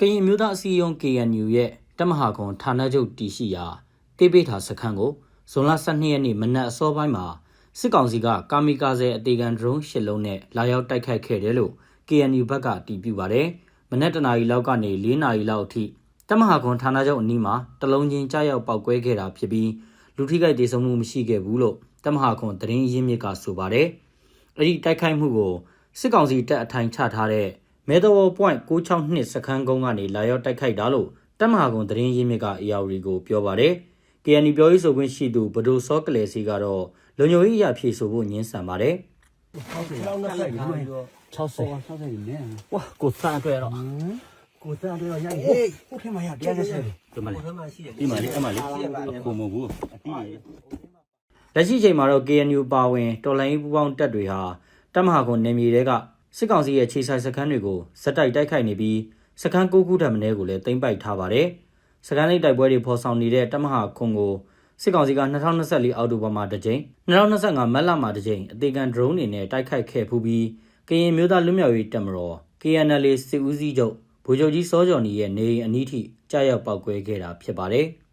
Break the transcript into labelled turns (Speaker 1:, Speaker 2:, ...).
Speaker 1: ကရင်မျိုးသားအစည်းအရုံး KNU ရဲ့တမဟာခွန်ဌာနချုပ်တည်ရှိရာတေးပိထာစခန်းကိုဇွန်လ12ရက်နေ့မနက်အစောပိုင်းမှာစစ်ကောင်စီကကာမီကာဇဲအသေးခံဒရုန်း၈လုံးနဲ့လာရောက်တိုက်ခိုက်ခဲ့တယ်လို့ KNU ဘက်ကတည်ပြုပါတယ်။မနက်တနာရီလောက်ကနေ၄နာရီလောက်အထိတမဟာခွန်ဌာနချုပ်အနီးမှာတလုံးချင်းကြားရောက်ပောက်ကွဲခဲ့တာဖြစ်ပြီးလူထိခိုက်ဒေဆုံးမှုမရှိခဲ့ဘူးလို့တမဟာခွန်သတင်းရင်းမြစ်ကဆိုပါတယ်။အဲ့ဒီတိုက်ခိုက်မှုကိုစစ်ကောင်စီတပ်အထိုင်ချထားတဲ့ မဲတော် point 662စခန်းကုန်းကနေလာရောက်တိုက်ခိုက်တာလို့တမဟာကွန်သတင်းရင်းမြစ်က AR ကိုပြောပါတယ်။ KNU ပြောရေးဆိုခွင့်ရှိသူဘဒိုစောကလေးစီကတော့လုံခြုံရေးအရာဖြည့်ဆိုဖို့ညှင်းဆန်ပါတယ်
Speaker 2: လောက်နဲ့ဆိုင်ပြီးတော့
Speaker 3: 60
Speaker 2: ဆောက်ဆိုင်နေ
Speaker 3: 哇ကိုစမ်းတွေ့တော့
Speaker 2: ကိုစံတော့ရရင်ဟေးဟုတ်ထဲမှာရတရားဆက်
Speaker 3: ဒီမှာလေ
Speaker 2: ဟိုမှာရှိတယ်
Speaker 3: ဒီမှာလေအမလေးကိုမဘူးအတီး။
Speaker 1: လက်ရှိချိန်မှာတော့ KNU ပါဝင်တော်လိုင်းပူပေါင်းတပ်တွေဟာတမဟာကွန်နယ်မြေတွေက စစ်ကောင်စီရဲ့ခြေဆိုင်စခန်းတွေကိုဇက်တိုက်တိုက်ခိုက်နေပြီးစခန်း၉ခုထပ်မင်းကိုလည်းတင်ပိုက်ထားပါတယ်။စခန်းလေးတိုက်ပွဲတွေဖော်ဆောင်နေတဲ့တမဟာခွန်ကိုစစ်ကောင်စီက2024အောက်တိုဘာမှာတစ်ကြိမ်2025မတ်လမှာတစ်ကြိမ်အသေးခံ drone တွေနဲ့တိုက်ခိုက်ခဲ့ဖူးပြီးကရင်မျိုးသားလွတ်မြောက်ရေးတပ်မတော် KNL စစ်ဦးစီးချုပ်ဗိုလ်ချုပ်ကြီးစောကျော်နီရဲ့နေအိမ်အနီးထိကြားရောက်ပောက်ကွဲခဲ့တာဖြစ်ပါတယ်။